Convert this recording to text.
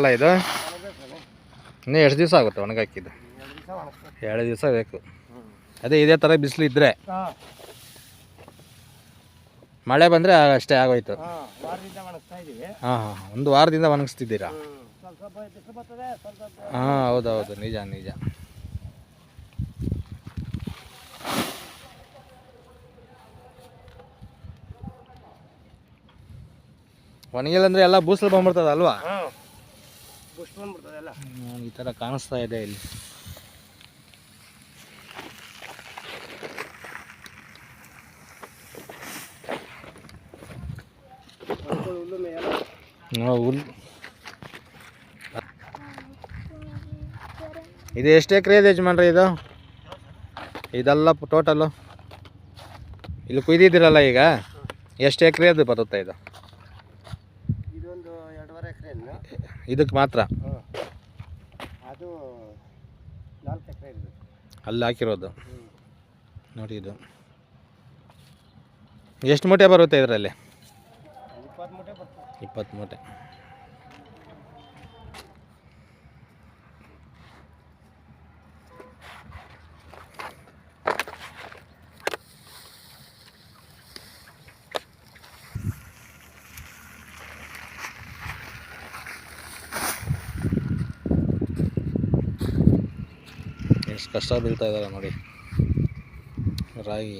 ಒಣಗಬೇಕಲ್ಲ ಇದು? ಇನ್ನೂ ಎಷ್ಟು ದಿವಸ ಆಗುತ್ತೆ ಒಣಗಾಕಿದ್ದು? ಎರಡು ದಿವಸ ಬೇಕು. ಅದೇ ಇದೇ ಥರ ಬಿಸಿಲು ಇದ್ದರೆ ಮಳೆ ಬಂದರೆ ಅಷ್ಟೇ ಆಗೋಯ್ತು. ಹಾಂ ಹಾಂ ಒಂದು ವಾರದಿಂದ ಒಣಗಿಸ್ತಿದ್ದೀರಾ? ಹಾಂ, ಹೌದೌದು. ನಿಜ ನಿಜ. ಒಣಗಿಲ್ಲ ಅಂದರೆ ಎಲ್ಲ ಬೂಸಲು ಬಂದ್ಬಿಡ್ತದ ಅಲ್ವಾ ಹಾ ಬುಷ್ ಬಂದ್ಬಿಡ್ತದೆ ಎಲ್ಲ ಹ್ಮ್, ಈ ಥರ ಕಾಣಿಸ್ತಾ ಇದೆ ಇಲ್ಲಿ. ಇದು ಎಷ್ಟು ಎಕರೆ ಇದೆ ಯಜಮಾನ್ರಿ ಇದು? ಇದೆಲ್ಲ ಟೋಟಲು ಇಲ್ಲಿ ಕುಯ್ದಿದ್ದೀರಲ್ಲ ಈಗ? ಎಷ್ಟು ಎಕರೆ ಅದು ಬರುತ್ತೆ ಇದು? ಇದೊಂದು ಎರಡೂವರೆ ಎಕರೆ ಇದಕ್ಕೆ ಮಾತ್ರ? ಅದು ನಾಲ್ಕು ಎಕರೆ ಇದೆ. ಅಲ್ಲಿ ಹಾಕಿರೋದು? ನೋಡಿ ಇದು. ಎಷ್ಟು ಮೂಟೆ ಬರುತ್ತೆ ಇದರಲ್ಲಿ? ಇಪ್ಪತ್ತು ಮೂಟೆ ಬರ್ತದೆ. ಇಪ್ಪತ್ತು ಮೂಟೆ. ಎಷ್ಟು ಕಷ್ಟ ಬೀಳ್ತಾ ಇದ್ದಾರೆ ನೋಡಿ. ರಾಗಿ.